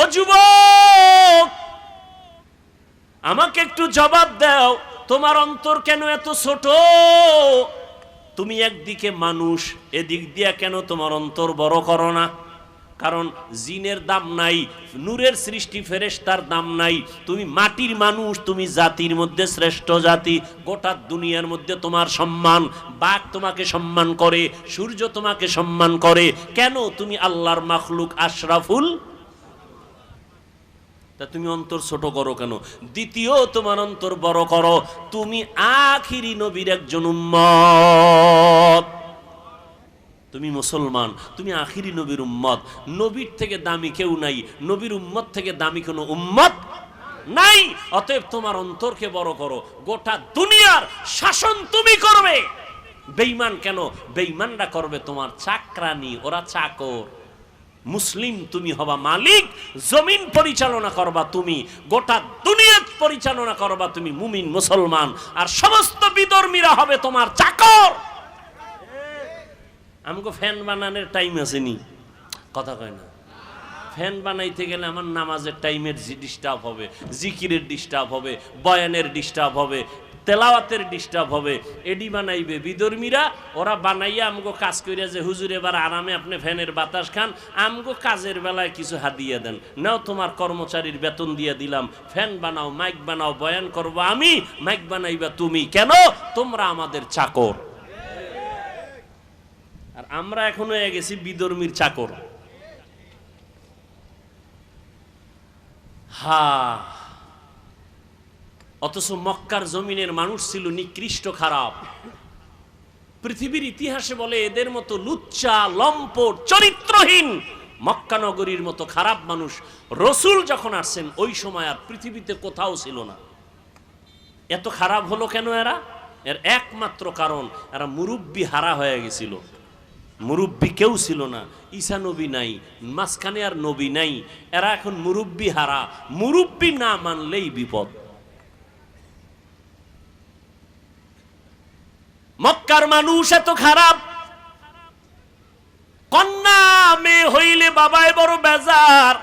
ও যুবক, আমাকে একটু জবাব দাও, তোমার অন্তর কেন এত ছোট? তুমি একদিকে মানুষ, এদিক দিয়া কেন তোমার অন্তর বড় করো না? কারণ জিনের দাম নাই, নূরের সৃষ্টি ফেরেশতার দাম নাই, তুমি মাটির মানুষ, তুমি জাতির মধ্যে শ্রেষ্ঠ জাতি, গোটা দুনিয়ার মধ্যে তোমার সম্মান, বাঘ তোমাকে সম্মান করে, সূর্য তোমাকে সম্মান করে, কেন তুমি আল্লাহর মাখলুক আশরাফুল তা তুমি অন্তর ছোট করো কেন? দ্বিতীয়, তোমার অন্তর বড় করো। তুমি আখিরি নবীর একজন উম্মত। তুমি মুসলমান, তুমি আখিরি নবীর উম্মত। নবীর থেকে দামি কেউ নাই, নবীর উম্মত থেকে দামি কোনো উম্মত নাই। অতএব তোমার অন্তরকে বড় করো। গোটা দুনিয়ার শাসন তুমি করবে। বেইমান কেন? বেইমানরা করবে তোমার চাকরানি, ওরা চাকর। মুসলিম তুমি হবা মালিক, জমিন পরিচালনা করবা তুমি, গোটা দুনিয়া পরিচালনা করবা তুমি মুমিন, মুসলমান, আর সমস্ত বিধর্মীরা হবে তোমার চাকর। আমাকে ফ্যান বানানোর টাইম আসেনি। কথা কয় না। ফ্যান বানাইতে গেলে আমার নামাজের টাইমের ডিস্টার্ব হবে, জিকিরের ডিস্টার্ব হবে, বয়ানের ডিস্টার্ব হবে তেলাওয়াতের ডিস্টার্ব হবে। এডি বানাইবে। বিধর্মীরা, ওরা বানাইয়া আমগো কাজ করিয়া যে, হুজুর, এবার আরামে আপনি ফ্যানের বাতাস খান, আমগো কাজের বেলায় কিছু হাত দিয়ে দেন। নাও তোমার কর্মচারীর বেতন দিয়ে দিলাম। ফ্যান বানাও, মাইক বানাও, বয়ান করব আমি, মাইক বানাইবা তুমি। কেন? তোমরা আমাদের চাকর। আর আমরা এখন হয়ে গেছি বিধর্মীর চাকর। হা অথচ মক্কার জমিনের মানুষ ছিল নিকৃষ্ট খারাপ। পৃথিবীর ইতিহাসে বলে এদের মতো লুচ্চা, লম্পট, চরিত্রহীন মক্কা নগরীর মতো খারাপ মানুষ রসুল যখন আসছেন, ওই সময় আর পৃথিবীতে কোথাও ছিল না। এত খারাপ হলো কেন এরা? এর একমাত্র কারণ এরা মুরব্বী হারা হয়ে গেছিল। মুরব্বী কেউ ছিল না, ঈসা নবী নাই, মাঝখানে আর নবী নাই। এরা এখন মুরব্বী হারা। মুরব্বী না মানলেই বিপদ। মক্কার মানুষ এত খারাপ। কন্যা মেয়ে হইলে বাবায় বড় বেজার,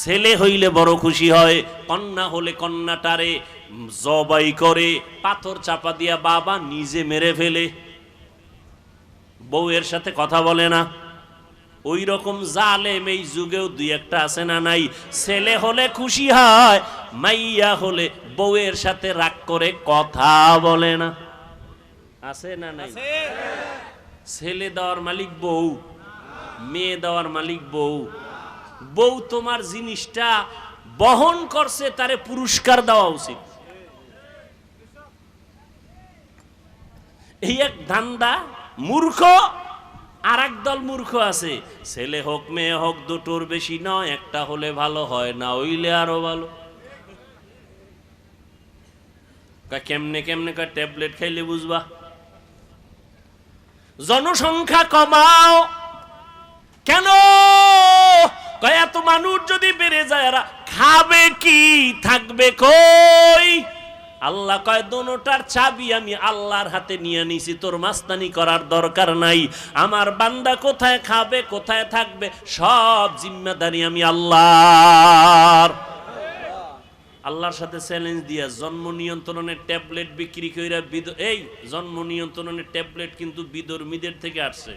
ছেলে হইলে বড় খুশি হয়। কন্যা হলে কন্যাটারে জবাই করে, পাথর চাপা দিয়া বাবা নিজে মেরে ফেলে। বউয়ের সাথে কথা বলে না। ওই রকম জালেম এই যুগেও দুই একটা আছে না নাই? ছেলে হলে খুশি হয়, মাইয়া হলে বউয়ের সাথে রাগ করে কথা বলে না। আছে না নাই? ছেলে দেওয়ার মালিক বউ মেয়ে দেওয়ার মালিক বউ। বউ তোমার জিনিসটা বহন করছে তারে পুরস্কার দেওয়া উচিত। এই এক ধান্দা মূর্খ আর এক দল মূর্খ আছে। ছেলে হোক মেয়ে হোক দুটোর বেশি নয় একটা হলে ভালো হয় না হইলে আরও ভালো। কেমনে কেমনে কয় ট্যাবলেট খাইলে বুঝবা? জনসংখ্যা কমাও। কেন? এত মানুষ যদি বেড়ে যায়, এরা খাবে কি? থাকবে কই? আল্লাহ কয়, দোনোটার চাবি আমি আল্লাহর হাতে নিয়ে নিছি, তোর মাস্তানি করার দরকার নাই। আমার বান্দা কোথায় খাবে, কোথায় থাকবে, সব জিম্মেদারি আমি আল্লাহর। আল্লাহর সাথে চ্যালেঞ্জ দিয়া জন্ম নিয়ন্ত্রণের ট্যাবলেট বিক্রি কইরা এই, জন্ম নিয়ন্ত্রণের ট্যাবলেট কিন্তু বিধর্মীদের থেকে আসছে।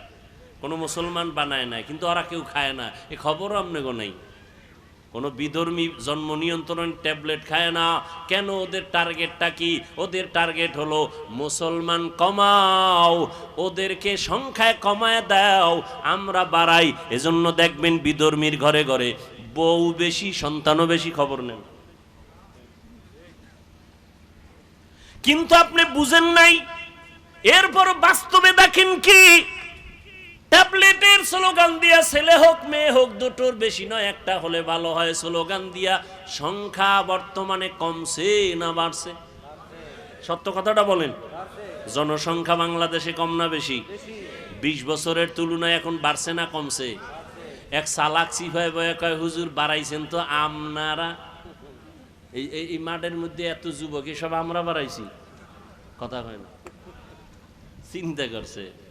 কোনো মুসলমান বানায় না কিন্তু ওরা কেউ খায় না। এ খবরও আপনাকে নাই। কোনো বিধর্মী জন্ম নিয়ন্ত্রণ ট্যাবলেট খায় না। কেন ওদের টার্গেটটা কি? ওদের টার্গেট হলো মুসলমান কমাও, ওদেরকে সংখ্যায় কমায় দাও, আমরা বাড়াই। এজন্য দেখবেন বিধর্মীর ঘরে ঘরে বউ বেশি, সন্তানও বেশি খবর নেন। কিন্তু আপনি বুঝেন নাই। এরপর বাস্তবে দেখেন কি? ট্যাবলেটের স্লোগান দিয়া ছেলে হোক, মেয়ে হোক, দুটোর বেশি নয়, একটা হলে ভালো হয় স্লোগান দিয়া। সংখ্যা বর্তমানে কমছে না বাড়ছে? সত্য কথাটা বলেন। জনসংখ্যা বাংলাদেশে কম না বেশি? বিশ বছরের তুলনায় এখন বাড়ছে না কমছে? এক সালাক সিফাই বয়ে কয়, হুজুর, বাড়াইছেন তো আপনারা এই এই- মাঠের মধ্যে এত যুবক এসব আমরা বাড়াইছি। কথা হয় না। চিন্তা করছে।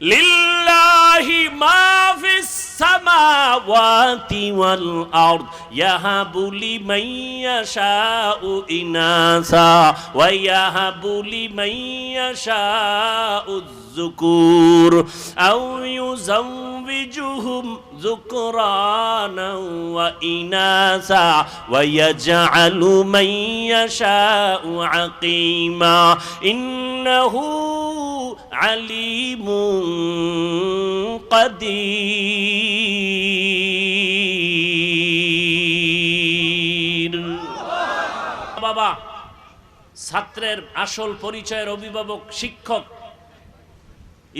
لله ما في السماوات والأرض يهب لمن يشاء إناثا ويهب لمن يشاء الذكور أو يزوجهم ذكرانا وإناثا ويجعل من يشاء عقيما إنه عليم قدير বাবা ছাত্রের আসল পরিচয়ের অভিভাবক শিক্ষক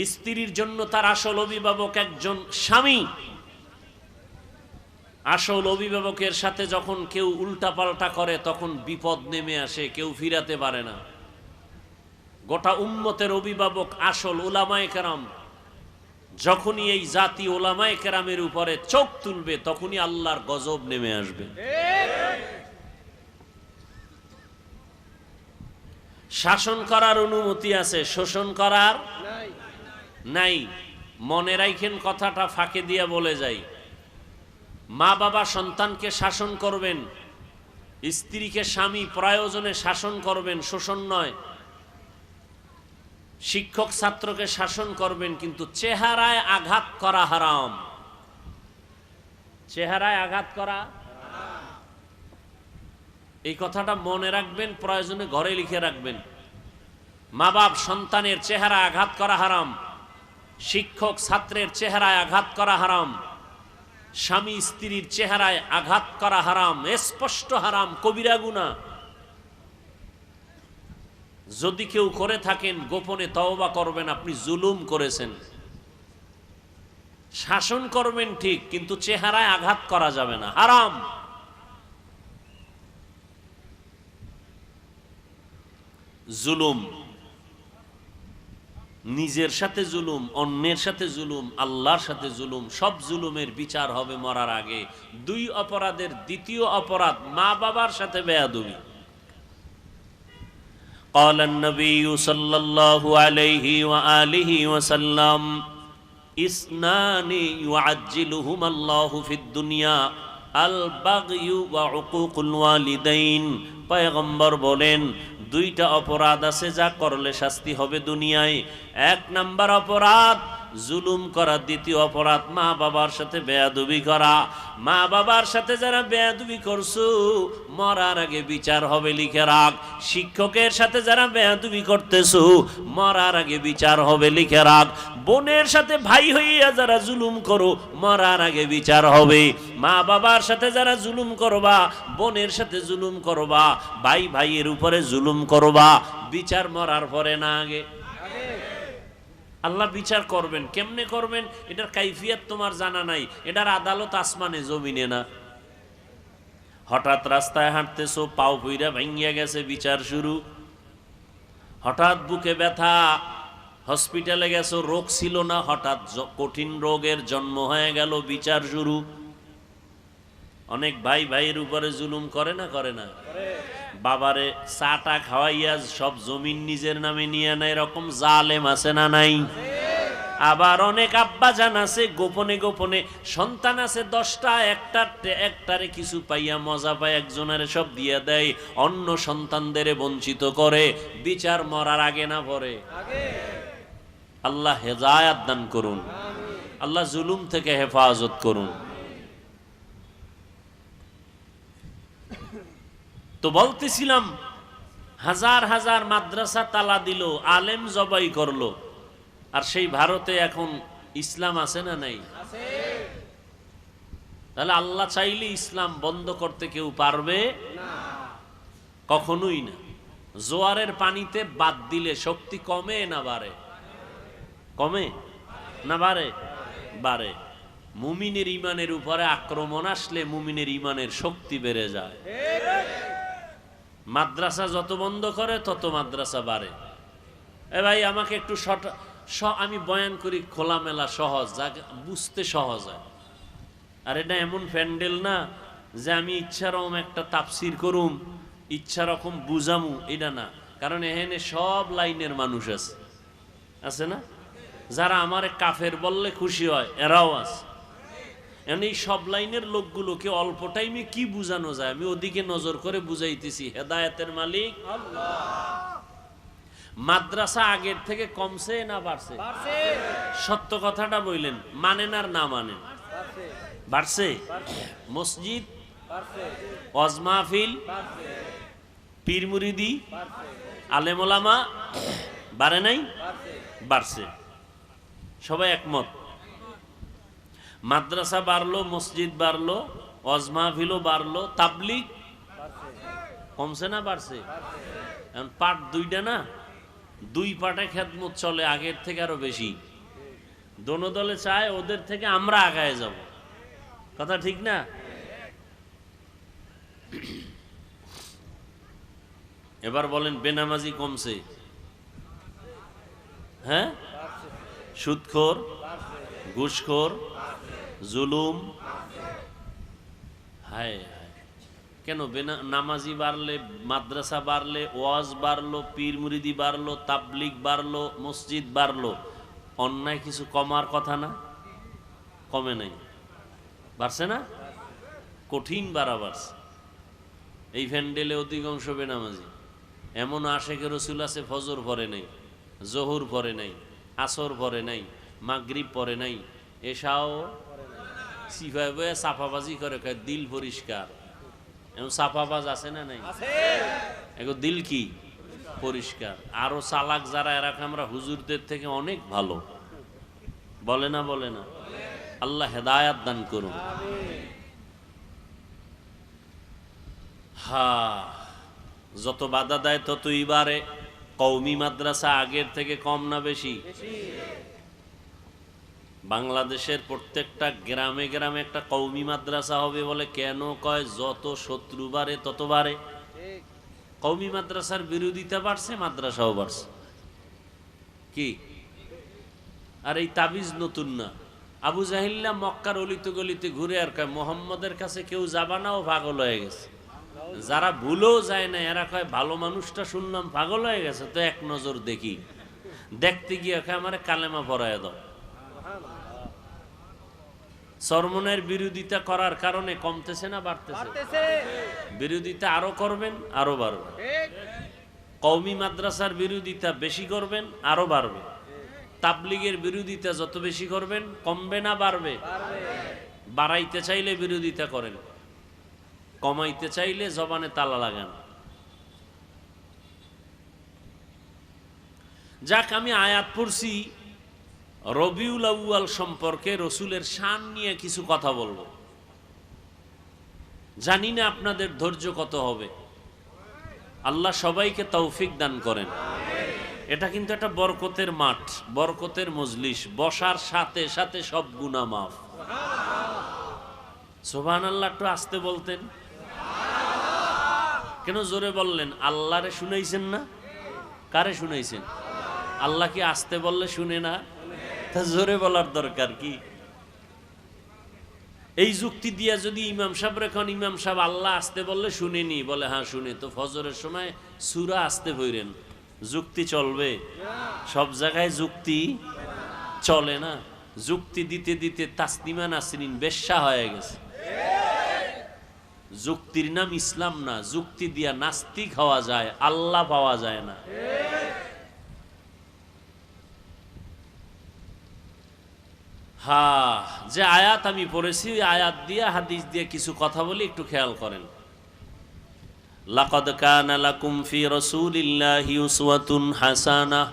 স্ত্রীর জন্য তার আসল অভিভাবক একজন স্বামী আসল অভিভাবকের সাথে যখন কেউ উল্টাপাল্টা করে তখন বিপদ নেমে আসে কেউ ফিরাতে পারে না গোটা উম্মতের অভিভাবক, আসল ওলামায় কেরাম, যখনই এই জাতি ওলামায় কেরামের উপরে চোখ তুলবে, তখনই আল্লাহর গজব নেমে আসবে। শাসন করার অনুমতি আছে, শোষণ করার নাই। মনে রাখেন কথাটা ফাঁকে দিয়ে বলে যাই। মা বাবা সন্তানকে শাসন করবেন, স্ত্রীকে স্বামী প্রয়োজনে শাসন করবেন, শোষণ নয়। শিক্ষক ছাত্রকে শাসন করবেন, কিন্তু চেহারায় আঘাত করা হারাম। চেহারায় আঘাত করা? এই কথাটা মনে রাখবেন, প্রয়োজনে ঘরে লিখে রাখবেন। মা বাপ সন্তানের চেহারা আঘাত করা হারাম। শিক্ষক ছাত্রের চেহারায় আঘাত করা হারাম। স্বামী স্ত্রীর চেহারায় আঘাত করা হারাম। স্পষ্ট হারাম, কবিরা গুনা যদি কেউ করে থাকেন, গোপনে তওবা করবেন, আপনি জুলুম করেছেন। শাসন করবেন ঠিক, কিন্তু চেহারায় আঘাত করা যাবে না। হারাম! জুলুম। নিজের সাথে জুলুম, অন্যের সাথে জুলুম, আল্লাহর সাথে জুলুম, সব জুলুমের বিচার হবে মরার আগে। দুই অপরাধের দ্বিতীয় অপরাধ মা বাবার সাথে বেয়াদবি। قال النبي صلى الله عليه وآله وسلم اثنان يعجلهما الله في الدنيا البغي وعقوق الوالدين পয়গম্বর বলেন দুইটা অপরাধ আছে যা করলে শাস্তি হবে দুনিয়ায় এক নাম্বার অপরাধ জুলুম করা, দ্বিতীয় অপরাধ, মা বাবার সাথে বেয়াদুবি করা। মা বাবার সাথে যারা বেয়াদুবি করছ, মরার আগে বিচার হবে, লিখে রাখ। শিক্ষকের সাথে যারা বেয়াদুবি করতেছো, মরার আগে বিচার হবে, লিখে রাখ। বোনের সাথে ভাই হইয়া যারা জুলুম করো, মরার আগে বিচার হবে। মা বাবার সাথে যারা জুলুম করবা, বোনের সাথে জুলুম করবা, ভাই ভাইয়ের উপরে জুলুম করবা। বিচার মরার পরে না আগে। আল্লাহ বিচার করবেন, কেমনে করবেন, এটার কাইফিয়াত তোমার জানা নাই, এটার আদালত আসমানে, জমিনে না। হঠাৎ রাস্তায় হাঁটতেছো, পাও পইরা ভাঙ্গিয়া গেছে, বিচার শুরু। হঠাৎ বুকে ব্যথা, হসপিটালে গেছো, রোগ ছিল না, হঠাৎ কঠিন রোগের জন্ম হয়ে গেল, বিচার শুরু। অনেক ভাই ভাইয়ের উপরে জুলুম করে না করে না? বাবারে চাটা খাওয়াইয়া সব জমিন নিজের নামে নিয়ে নেয় এরকম জালেম আছে না নাই? আবার অনেক আব্বা জান আছে, গোপনে গোপনে সন্তান আছে দশটা, একটা একটারে কিছু পাইয়া মজা পায়, একজনের সব দিয়ে দেয়, অন্য সন্তানদের বঞ্চিত করে, বিচার মরার আগে না পরে। আল্লাহ হেজায়াত দান করুন। আল্লাহ জুলুম থেকে হেফাজত করুন। তো বলতেছিলাম, হাজার হাজার মাদ্রাসা তালা দিল, আলেম জবাই করল। আর সেই ভারতে এখন ইসলাম আছে না নাই? তাহলে আল্লাহ চাইলে ইসলাম বন্ধ করতে কেউ পারবে? কখনোই না। জোয়ারের পানিতে বাদ দিলে শক্তি কমে না বাড়ে? কমে না বাড়ে? বাড়ে। মুমিনের ইমানের উপরে আক্রমণ আসলে মুমিনের ইমানের শক্তি বেড়ে যায়। মাদ্রাসা যত বন্ধ করে, তত মাদ্রাসা বাড়ে। এ ভাই, আমাকে একটু শট আমি বয়ান করি, খোলামেলা, সহজ যাকে বুঝতে সহজ হয়। আর এটা এমন প্যান্ডেল না যে আমি ইচ্ছা রকম একটা তাপসির করুম ইচ্ছা রকম বুঝামু, এটা না। কারণ এখানে সব লাইনের মানুষ আছে। আছে না? যারা আমারে কাফের বললে খুশি হয়, এরাও আছে। এই সব লাইনের লোকগুলোকে অল্প টাইমে কি বুঝানো যায়? আমি ওদিকে নজর করে বুঝাইতেছি হেদায়েতের মালিক মাদ্রাসা আগের থেকে কমছে না বাড়ছে? সত্য কথাটা বললেন মানেন আর না মানেন? বাড়ছে। মসজিদ? ওয়াজ মাহফিল? পীর মুরিদি? আলেমোলামা বাড়ে নাই? বাড়ছে। সবাই একমত? মাদ্রাসা বাড়লো, মসজিদ বাড়লো ওয়াজ মাহফিলও বাড়লো, তাবলিগ? কমছে না বাড়ছে? এখন পাট দুইটা না? দুই পাটে খেদমত চলে, আগের থেকে আরও বেশি। দোনো দলে চায়, ওদের থেকে আমরা আগায় যাব। কথা ঠিক না? এবার বলেন, বেনামাজি কমছে। হ্যাঁ? সুদখোর, ঘুষখোর জুলুম? হায় কেন বেনা, নামাজি বাড়লে, মাদ্রাসা বাড়লে, ওয়াজ বাড়লো, পীর মুরিদি বাড়লো, তাবলিগ বাড়লো, মসজিদ বাড়লো, অন্যায় কিছু কমার কথা না? কমে নাই। বাড়ছে না? কঠিন বাড়া বাড়ছে। এই ফ্যান্ডেলে অধিকাংশ বেনামাজি। এমন আশেকের রসুল আছে, ফজর পরে নাই, জহুর পরে নাই, আসর পরে নাই, মাগরিব পরে নাই, এসাও সিফায় বয়ে সাফাবাজি করে কয় দিল পরিষ্কার এমন সাফাবাজ আছে না নাই? এগো দিল কি? পরিষ্কার আরও চালাক যারা এরাকে আমরা হুজুরদের থেকে অনেক ভালো। বলে না বলে না? আল্লাহ হেদায়াত দান করুন। হা যত বাধা দেয় ততই বাড়ে। কৌমি মাদ্রাসা আগের থেকে কম না বেশি। বাংলাদেশের প্রত্যেকটা গ্রামে গ্রামে একটা কৌমি মাদ্রাসা হবে বলে কেন কয়? যত শত্রু বাড়ে, তত বাড়ে। কৌমি মাদ্রাসার বিরোধিতা বাড়ছে, মাদ্রাসাও বাড়ছে। কি? আর এই তাবিজ নতুন না। আবু জাহিল্লা মক্কার অলিতে গলিতে ঘুরে আর কয়, মোহাম্মদের কাছে কেউ যাবা না, ও পাগল হয়ে গেছে। যারা ভুলেও যায় না, এরা কয়, ভালো মানুষটা শুনলাম, পাগল হয়ে গেছে, তো এক নজর দেখি। দেখতে গিয়ে কয়, আমার কালেমা পড়ায় দাও। সরমনের বিরোধিতা করার কারণে কমতেছে না বাড়তেছে? বিরোধিতা আরও করবেন আরও বাড়বে। কৌমি মাদ্রাসার বিরোধিতা বেশি করবেন আরও বাড়বে। তাবলিগের বিরোধিতা যত বেশি করবেন কমবে না বাড়বে। বাড়াইতে চাইলে বিরোধিতা করেন। কমাইতে চাইলে জবানে তালা লাগান। যাক আমি আয়াত পড়ছি। রবিউল আউয়াল সম্পর্কে রসুলের শান নিয়ে কিছু কথা বলব। জানি না আপনাদের ধৈর্য কত হবে। আল্লাহ সবাইকে তৌফিক দান করেন। এটা কিন্তু একটা বরকতের মাঠ, বরকতের মজলিস, বসার সাথে সাথে সব গুণা মাফ। সোভান আল্লাহ একটু আসতে বলতেন। কেন জোরে বললেন? আল্লাহরে শুনাইছেন না? কারে শুনাইছেন? আল্লাহ কি আসতে বললে শুনে না? তা জোরে বলার দরকার কি? এই যুক্তি দিয়া যদি ইমাম সাহেব এখন ইমাম সাহেব আল্লাহ আসতে বললে শুনেনি, বলে হ্যাঁ শুনে। তো ফজরের সময় সুরা আসতে বইরেন। যুক্তি চলবে। সব জায়গায় যুক্তি চলে না। যুক্তি দিতে দিতে তাসনিমা নাসরিন বেশ্যা হয়ে গেছে। যুক্তির নাম ইসলাম না। যুক্তি দিয়া নাস্তিক হওয়া যায়, আল্লাহ পাওয়া যায় না। হা, যে আয়াত আমি পড়েছি, আয়াত দিয়ে, হাদিস দিয়ে কিছু কথা বলি, একটু খেয়াল করেন। লাকাদ ফি হাসানা।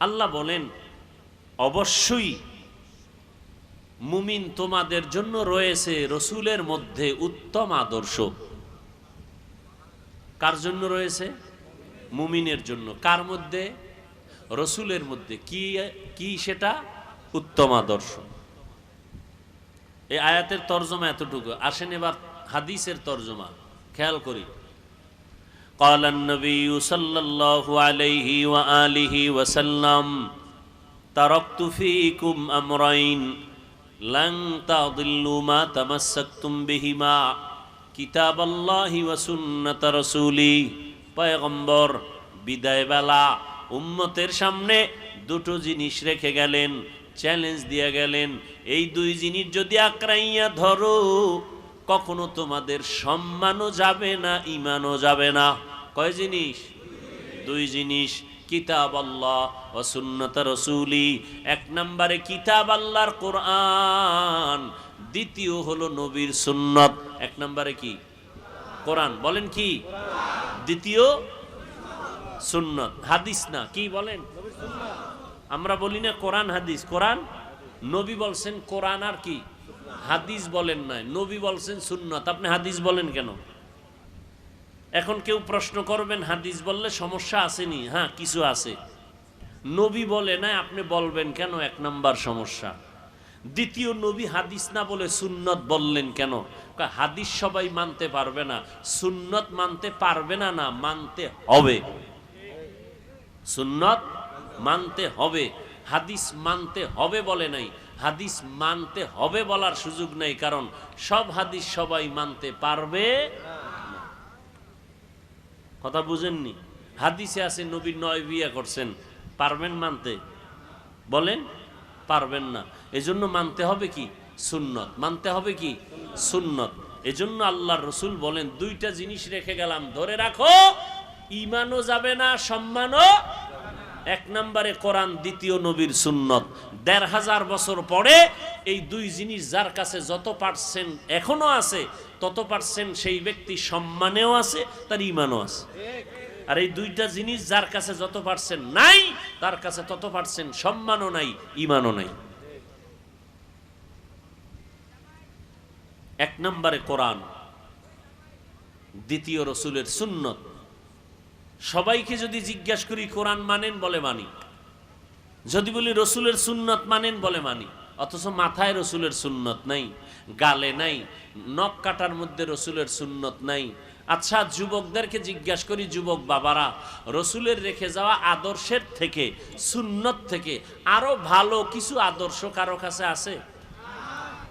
আল্লাহ বলেন, অবশ্যই মুমিন তোমাদের জন্য রয়েছে রসুলের মধ্যে উত্তম আদর্শ। কার জন্য রয়েছে? মুমিনের জন্য। কার মধ্যে? রসুলের মধ্যে। কি কি সেটা? উত্তম আদর্শ এই আয়াতের তর্জমা এতটুকু আসেন এবার হাদিসের তর্জমা খেয়াল করি قال النبي صلى الله عليه وآله وسلم تركت فيكم أمرين لن تضلوا ما تمسكتم بهما কিতাব আল্লাহি ওয়া সুন্নাত রাসূলি পয়গম্বর বিদায় বেলা উম্মতের সামনে দুটো জিনিস রেখে গেলেন চ্যালেঞ্জ দিয়ে গেলেন, এই দুই জিনিস যদি আঁকড়াইয়া ধরো, কখনো তোমাদের সম্মানও যাবে না ইমানও যাবে না। কয় জিনিস? দুই জিনিস। কিতাব আল্লাহ ও সুন্নত রসুলি। এক নম্বরে কিতাব আল্লাহর কোরআন, দ্বিতীয় হলো নবীর সুন্নত। এক নম্বরে কি? কোরআন। বলেন কি? দ্বিতীয় সুন্নত। হাদিস না, কি বলেন? আমরা বলি না কোরআন, হাদিস। কোরআন? নবী বলছেন কোরআন আর কি? হাদিস বলেন না নবী বলছেন সুন্নত। আপনি হাদিস বলেন কেন? এখন কেউ প্রশ্ন করবেন, হাদিস বললে সমস্যা আসেনি? হ্যাঁ কিছু আছে। নবী বলে না আপনি বলবেন কেন? এক নাম্বার সমস্যা। দ্বিতীয়, নবী হাদিস না বলে সুন্নত বললেন কেন? হাদিস সবাই মানতে পারবে না। সুন্নত মানতে পারবে না না, মানতে হবে। সুন্নত মানতে হবে, হাদিস মানতে হবে বলে নাই, হাদিস মানতে হবে বলার সুযোগ নেই, কারণ সব হাদিস সবাই মানতে পারবে কথা বুঝেননি? হাদিসে আছে, নবী নয় বিয়ে করছেন, পারবেন মানতে? বলেন, পারবেন না। এজন্য মানতে হবে কি? সুন্নত। মানতে হবে কি? সুন্নত। এজন্য আল্লাহ রসুল বলেন, দুইটা জিনিস রেখে গেলাম, ধরে রাখো ইমানও যাবে না, সম্মানও এক নম্বরে কোরআন, দ্বিতীয় নবীর সুন্নত। দেড় হাজার বছর পরে এই দুই জিনিস যার কাছে যত পার্সেন্ট এখনও আছে, তত পার্সেন্ট সেই ব্যক্তি সম্মানেও আছে, তার ইমানও আছে। আর এই দুইটা জিনিস যার কাছে যত পার্সেন্ট নাই, তার কাছে তত পার্সেন্ট সম্মানও নাই ইমানও নাই। এক নম্বরে কোরআন, দ্বিতীয় রসুলের সুন্নত। সবাইকে যদি জিজ্ঞাসা করি, কোরআন মানেন বলে মানি। যদি বলি রসুলের সুন্নত মানেন বলে মানি। অথচ মাথায় রসুলের সুন্নত নাই, গালে নাই, নখ কাটার মধ্যে রসুলের সুন্নত নাই। আচ্ছা যুবকদেরকে জিজ্ঞাসা করি, যুবক বাবারা, রসুলের রেখে যাওয়া আদর্শের থেকে, সুন্নত থেকে আরও ভালো কিছু আদর্শ কারও কাছে আছে?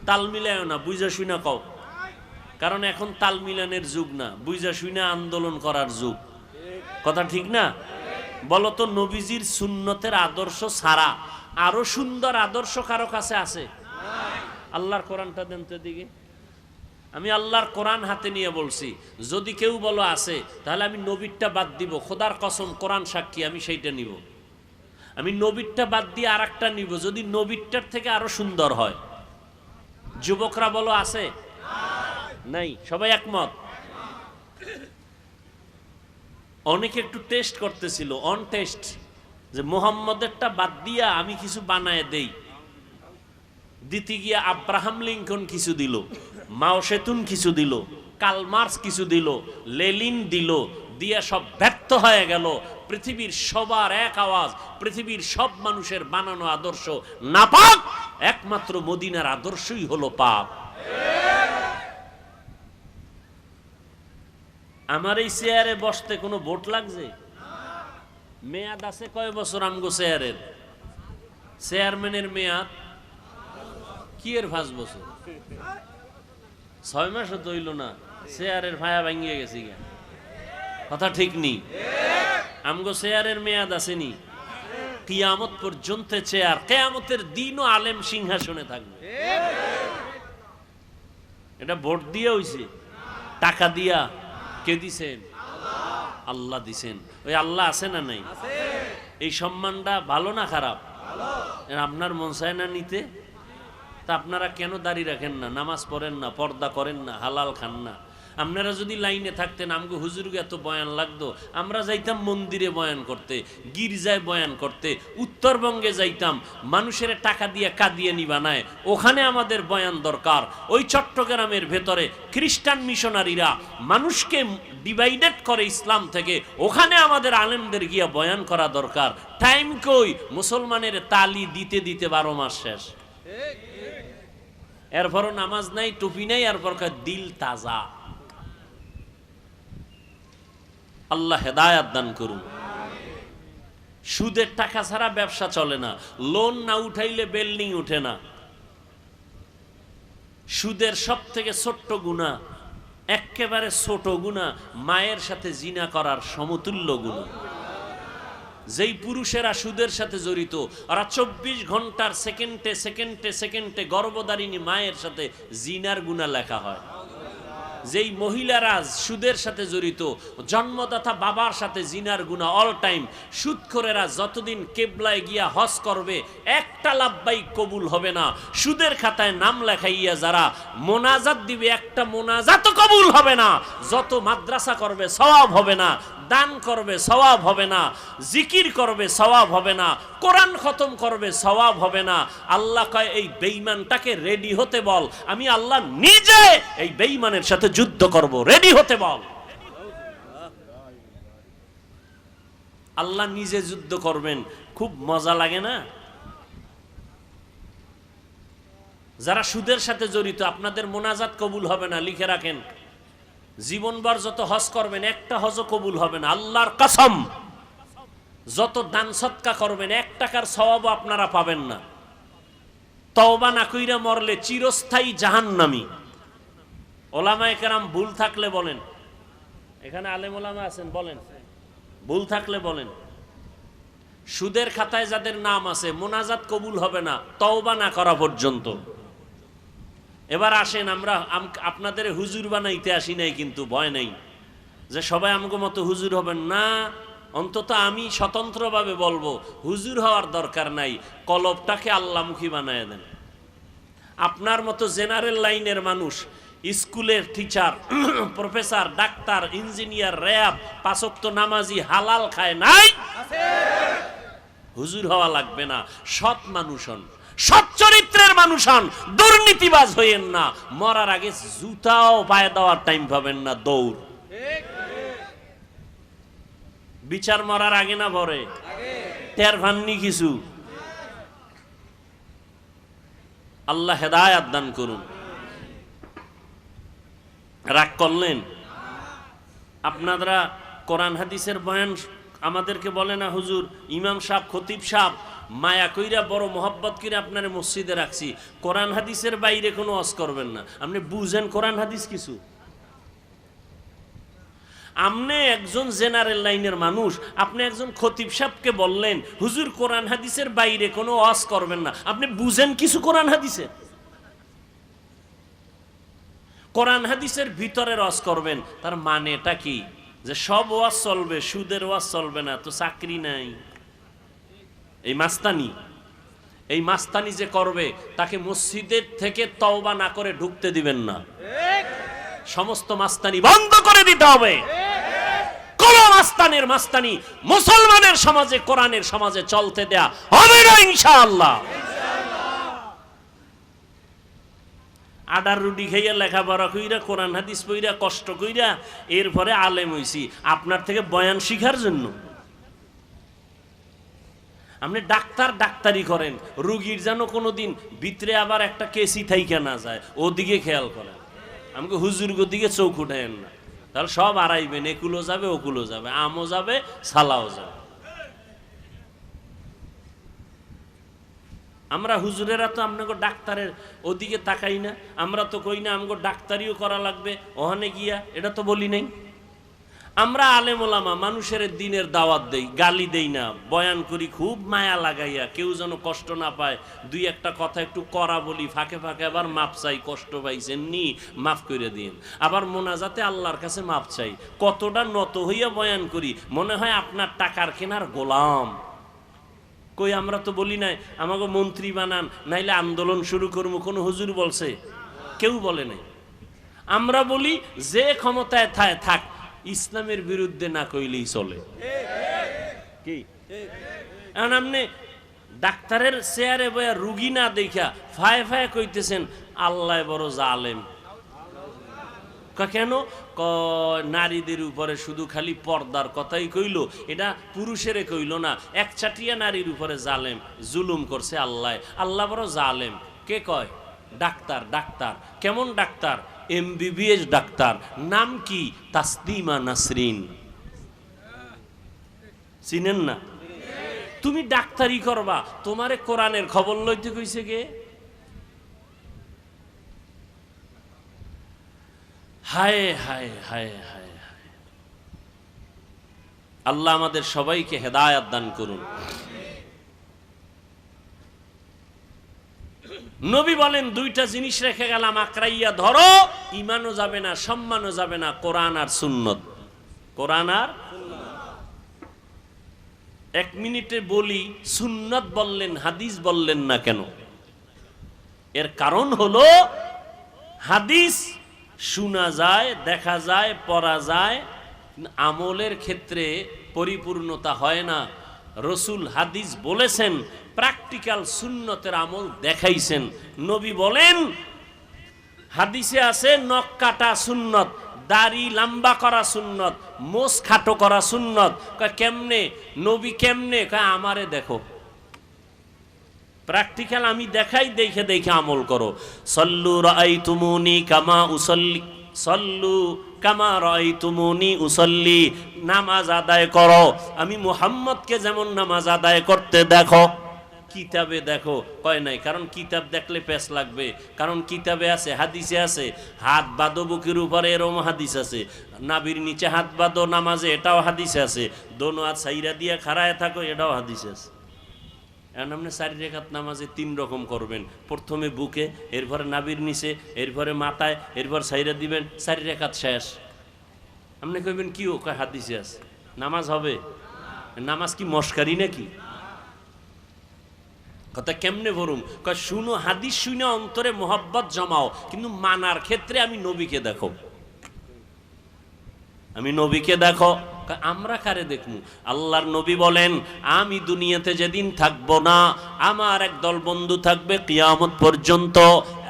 তাল মিলায় না, বুঝা শুনা কও। কারণ এখন তাল মিলানের যুগ না, বুঝা শুনা আন্দোলন করার যুগ। কথা ঠিক না? বলতো নবীজির সুন্নতের আদর্শ ছাড়া আরও সুন্দর আদর্শ কারও কাছে আছে? আল্লাহর কোরআনটা দেন তো দিকে আমি আল্লাহর কোরআন হাতে নিয়ে বলছি, যদি কেউ বলো আছে, তাহলে আমি নবীরটা বাদ দিব। খোদার কসম, কোরআন সাক্ষী, আমি সেইটা নিব। আমি নবীরটা বাদ দিয়ে আর একটা নিব, যদি নবীরটার থেকে আরও সুন্দর হয়। যুবকরা বলো আছে? নাই, সবাই একমত? অনেকে একটু টেস্ট করতেছিল অন টেস্ট যে মোহাম্মদেরটা বাদ দিয়া আমি কিছু বানায় দেই। দিতে গিয়া আব্রাহাম লিঙ্কন কিছু দিল, মাও সেতুন কিছু দিল কালমার্স কিছু দিল, লেলিন দিল, দিয়া সব ব্যর্থ হয়ে গেল। পৃথিবীর সবার এক আওয়াজ, পৃথিবীর সব মানুষের বানানো আদর্শ নাপাক, একমাত্র মদিনার আদর্শই হলো পাপ। আমার এই চেয়ারে বসতে কোনো ভোট লাগছে? মেয়াদ আছে কয় বছর আমগো চেয়ারের? চেয়ারম্যানের মেয়াদ কি এর পাঁচ বছর? ছয় মাসও তো হইল না, চেয়ারের ভায়া ভাঙিয়ে গেছি গা। কথা ঠিক নি? আমগো চেয়ারের মেয়াদ আসেনি কিয়ামত পর্যন্ত চেয়ার, কেয়ামতের দিনও আলেম সিংহাসনে থাকবে। এটা ভোট দিয়ে হইছে। টাকা দিয়া। কে দিছেন? আল্লাহ দিছেন। ওই আল্লাহ আছে না নাই? এই সম্মানটা ভালো না খারাপ? আপনার মন চায় না নিতে? তা আপনারা কেন দাঁড়িয়ে রাখেন না? নামাজ পড়েন না, পর্দা করেন না, হালাল খান না? আপনারা যদি লাইনে থাকতেন আমগো হুজুরকে এত বয়ান লাগতো। আমরা যাইতাম মন্দিরে বয়ান করতে গির্জায় বয়ান করতে উত্তরবঙ্গে যাইতাম মানুষের টাকা দিয়ে কাঁদিয়ে নিবা নাই। ওখানে আমাদের বয়ান দরকার। ওই চট্টগ্রামের ভেতরে খ্রিস্টান মিশনারিরা মানুষকে ডিভাইডেড করে ইসলাম থেকে ওখানে আমাদের আলেমদের গিয়া বয়ান করা দরকার। টাইম কই? মুসলমানের তালি দিতে দিতে বারো মাস শেষ। এরপরও নামাজ নাই টুপি নাই এরপর দিল তাজা। আল্লাহ হেদায়াত দান করুন। সুদের টাকা ছাড়া ব্যবসা চলে না। লোন না উঠাইলে বিল্ডিং উঠে না। সুদের সব থেকে ছোট্ট গুণা একেবারে ছোট গুণা, মায়ের সাথে জিনা করার সমতুল্য গুণা। যেই পুরুষেরা সুদের সাথে জড়িত, ওরা চব্বিশ ঘণ্টার সেকেন্ডে সেকেন্ডে সেকেন্ডে গর্ভদারিণী মায়ের সাথে জিনার গুণা লেখা হয়। যেই মহিলারা সুদের সাথে জড়িত, জন্মদাতা বাবার সাথে জিনার গুণা অল টাইম সুদখোরেরা যতদিন কেবলায় গিয়া হজ করবে, একটা লাভবাই কবুল হবে না। সুদের খাতায় নাম লেখাইয়া যারা মোনাজাত দিবে, একটা মোনাজাত কবুল হবে না। যত মাদ্রাসা করবে, সওয়াব হবে না। দান করবে, সওয়াব হবে না। জিকির করবে, সওয়াব হবে না। কোরআন খতম করবে, সওয়াব হবে না। আল্লাহ কয়, এই বেঈমানটাকে রেডি হতে বল। আমি আল্লাহ নিজে এই বেঈমানের সাথে যুদ্ধ করব। রেডি হতে বল। আল্লাহ নিজে যুদ্ধ করবেন। খুব মজা লাগে না? যারা সুদের সাথে জড়িত, আপনাদের মোনাজাত কবুল হবে না, লিখে রাখেন। জীবনভর যত হজ করবেন, একটা হজও কবুল হবে না। আল্লাহর কসম, যত দান সৎকা করবেন, এক টাকার স্বভাবও আপনারা পাবেন না। তওবা না কইরা মরলে চিরস্থায়ী জাহান্নামী। ওলামায়ে কেরাম ভুল থাকলে বলেন। এখানে আলেম ওলামা আছেন, বলেন। ভুল থাকলে বলেন। সুদের খাতায় যাদের নাম আছে, মোনাজাত কবুল হবে না, তওবা না করা পর্যন্ত। এবার আসেন আমরা আপনাদের হুজুর বানাইতে আসি নাই কিন্তু ভয় নেই। যে সবাই আমাকে মতো হুজুর হবেন না অন্তত আমি স্বতন্ত্রভাবে বলব হুজুর হওয়ার দরকার নাই কলবটাকে আল্লামুখী বানায় দেন। আপনার মতো জেনারেল লাইনের মানুষ স্কুলের টিচার প্রফেসর ডাক্তার ইঞ্জিনিয়ার র্যাব পাশক্ত নামাজি হালাল খায় নাই? হুজুর হওয়া লাগবে না সৎ মানুষ হন। সৎ চরিত্রের মানুষ হন, দুর্নীতিবাজ হইয়েন না। মরার আগে জুতাও পায়ে দেওয়ার টাইম পাবেন না, দৌড়। বিচার মরার আগে না ভরে? টের ভাননি কিছু? আল্লাহ হেদায়াত দান করুন। রাগ করলেন? আপনারা কোরআন হাদিসের বয়ান আমাদেরকে বলে না, হুজুর, ইমাম সাহ খতিব সাহ মায়া কইরা বড় মোহাব্বত করে আপনার মসজিদে রাখছি। কোরআন হাদিসের বাইরে কোনো অস করবেন না। আপনি বুঝেন কোরআন হাদিস কিছু? আপনি একজন জেনারেল লাইনের মানুষ, আপনি একজন খতিব সাহেবকে বললেন, হুজুর, কোরআন হাদিসের বাইরে কোনো অস করবেন না। আপনি বুঝেন কিছু কোরআন হাদিসের কোরআন হাদিসের ভিতরে রস করবেন, তার মানেটা কি? যে সব ওয়াজ চলবে, সুদের ওয়াজ চলবে না, তো চাকরি নাই। এই মাস্তানি এই মাস্তানি যে করবে, তাকে মসজিদের থেকে তওবা না করে ঢুকতে দিবেন না। সমস্ত মাস্তানি বন্ধ করে দিতে হবে। কোন মাস্তানের মাস্তানি মুসলমানের সমাজে, কোরআনের সমাজে চলতে দেয়া হবে না, ইনশাআল্লাহ। আডার রুটি খাইয়া লেখাপড়া কইরা, কোরআন হাদিস পইরা, কষ্ট কইরা, এরপরে আলেম হইছি। আপনার থেকে বয়ান শিখার জন্য। আপনি ডাক্তার ডাক্তারি করেন, রুগীর যেন কোনোদিন ভিতরে আবার একটা কেসি থাইকা না যায়, ওদিকে খেয়াল করেন। আমাকে হুজুরগো দিকে চোখ উঠেন না। তাহলে সব আড়াইবেন একুলো যাবে ওকুলো যাবে, আমও যাবে, সালাও যাবে। আমরা হুজুরেরা তো আপনাকে ডাক্তারের ওদিকে তাকাই না, আমরা তো কই না, আমাকে ডাক্তারিও করা লাগবে, ওখানে গিয়া, এটা তো বলি নাই। আমরা আলেম ওলামা, মানুষের দিনের দাওয়াত দেই, গালি দেই না। বয়ান করি, খুব মায়া লাগাইয়া, কেউ যেন কষ্ট না পায়, দুই একটা কথা একটু করা বলি, ফাঁকে ফাঁকে আবার মাপ চাই, কষ্ট পাইছেন নি মাফ করে দিন। আবার মোনাজাতে আল্লাহর কাছে মাপ চাই, কতটা নত হইয়া বয়ান করি, মনে হয় আপনার টাকার কেনার গোলাম। কই, আমরা তো বলি নাই আমাকে মন্ত্রী বানান, নাইলে আন্দোলন শুরু করব কোনো হুজুর বলছে? কেউ বলে নাই। আমরা বলি, যে ক্ষমতায় থাক ইসলামের বিরুদ্ধে না কইলেই চলে। কি? এখন আপনি ডাক্তারের চেয়ারে বয়া রুগী না দেখা ফায়ে ফায়ে কইতেছেন আল্লাহ বড় জালেম। ক- কেন? ক নারীদের উপরে শুধু খালি পর্দার কথাই কইল এটা পুরুষেরে কইল না এক চাটিয়া নারীর উপরে জালেম জুলুম করছে আল্লাহ। আল্লাহ বড় জালেম। কে কয়? Doctor doctor. কেমন ডাক্তার? MBBS doctor. নাম কি? তাসলিমা নাসরিন। চিনেন না? তুমি ডাক্তারি করবা। তোমারে কোরআনের খবর লইতে কইছে কে? হায় হায় হায় হায় হায়। আল্লাহ আমাদের সবাইকে হেদায়াত দান করুন। নবী বলেন, দুইটা জিনিস রেখে গেলাম আক্রাইয়া ধরো ইমানও যাবে না, সম্মানও যাবে না, কোরআন আর সুন্নত। কোরআন আর এক মিনিটে বলি, সুন্নত বললেন, হাদিস বললেন না কেন? এর কারণ হলো, হাদিস শোনা যায়, দেখা যায়, পড়া যায়, আমলের ক্ষেত্রে পরিপূর্ণতা হয় না। রসুল হাদিস বলেছেন প্র্যাকটিক্যাল সুন্নতের আমল দেখাইছেন। নবী বলেন, হাদিসে আছে, নখ কাটা সুন্নত, দাড়ি লম্বা করা সুন্নত, মোষ খাটো করা সুন্নত। কেমনে? নবী কেমনে? আমারে দেখো। প্র্যাকটিক্যাল আমি দেখাই, দেখে দেখে আমল করো। সল্লু রাই তুমুনি কামা উসল্লি, সল্লু কামা রাই তুমুনি উসল্লি, নামাজ আদায় করো। আমি মুহাম্মদকে যেমন নামাজ আদায় করতে দেখো। কিতাবে দেখো, কয় নাই? কারণ কিতাব দেখলে পেস লাগবে। কারণ কিতাবে আছে, হাদিসে আছে, হাত বাদো বুকের উপরে এরম হাদিস আছে। নাবির নিচে হাত বাদো নামাজে এটাও হাদিসে আছে। দোনো হাত সাইরা দিয়ে খাড়ায় থাকো, এটাও হাদিস আছে। এখন আপনি চারি রেখাত নামাজে তিন রকম করবেন। প্রথমে বুকে, এরপরে নাবির নিচে, এরপরে মাথায়, এরপর সাইরা দিবেন, চারি রেখাত শেষ। আপনি কইবেন, কি ও কয় হাদিসে আছে? নামাজ হবে? নামাজ কি মস্কারি নাকি? কথা কেমনে ভরুম কয়, শুনো, হাদিস শুনে অন্তরে মোহাব্বত জমাও, কিন্তু মানার ক্ষেত্রে আমি নবীকে দেখো। আমি নবীকে দেখো। আমরা কারে দেখমু? আল্লাহর নবী বলেন, আমি দুনিয়াতে যেদিন থাকব না, আমার একদল বন্ধু থাকবে কিয়ামত পর্যন্ত।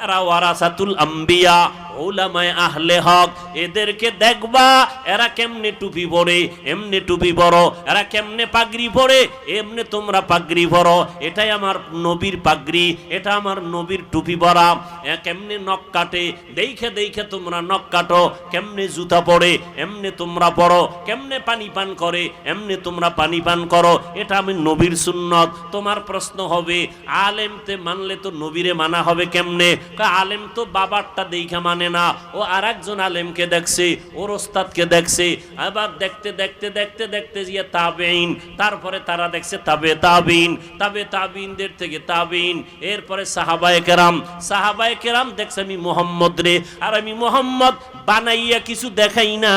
এরা ওয়ারাসাতুল আম্বিয়া ওলামায় আহলে হক, এদেরকে দেখবা এরা কেমনে টুপি পরে, এমনি টুপি পরো, এরা কেমনে পাগড়ি পরে, এমনি তোমরা পাগড়ি পরো। এটাই আমার নবীর পাগড়ি, এটা আমার নবীর টুপি পরা। কেমনে নখ কাটে, দেখে দেখে তোমরা নখ কাটো, কেমনে জুতা পরে, এমনি তোমরা পরো, কেমনে পানি পান করে, এমনি তোমরা পানি পান করো। এটা আমি নবীর সুন্নত। তোমার প্রশ্ন হবে আলেমতে মানলে তো নবীরে মানা হবে কেমনে? আলেম তো বাবারটা দেখা মানে না। ও আর একজন আলেমকে দেখছে ওর ওস্তাদকে দেখছে। আবার দেখতে দেখতে দেখতে দেখতে গিয়ে তাবেইন তারপরে তারা দেখছে তাবে তাবিন তাবে তাবিনদের থেকে তাবিন এরপরে সাহাবায়ে কেরাম সাহাবায়ে কেরাম দেখছে আমি মোহাম্মদ রে। আর আমি মোহাম্মদ বানাইয়া কিছু দেখাই না।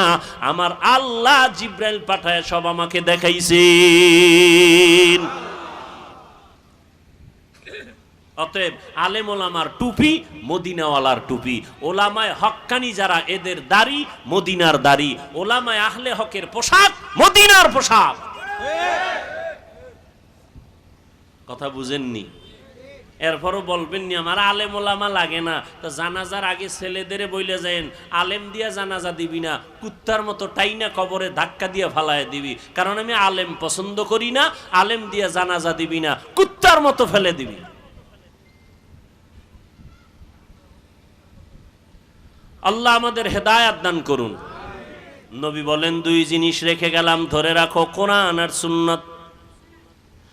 আমার আল্লাহ জিব্রাইল পাঠায় সব আমাকে দেখাইছেন। অতএব আলেম ওলামার টুপি, মদিনাওয়ালার টুপি। ওলামায় হক্কানি যারা, এদের দাড়ি মদিনার দাড়ি। ওলামায় আহলে হকের পোশাক মদিনার পোশাক। কথা বুঝেননি? এরপরও বলবেন নি আমার আলেম ওলামা লাগে না। তো জানাজার আগে ছেলেদের বইলে যায়েন। আলেম দিয়া জানাজা দিবি না। কুত্তার মতো টাইনা কবরে ধাক্কা দিয়ে ফালায় দিবি। কারণ আমি আলেম পছন্দ করি না, আলেম দিয়া জানাজা দিবি না। কুত্তার মতো ফেলে দিবি। আল্লাহ আমাদের হেদায়াত দান করুন। নবী বলেন, দুই জিনিস রেখে গেলাম, ধরে রাখো, কোরআন আর সুন্নত।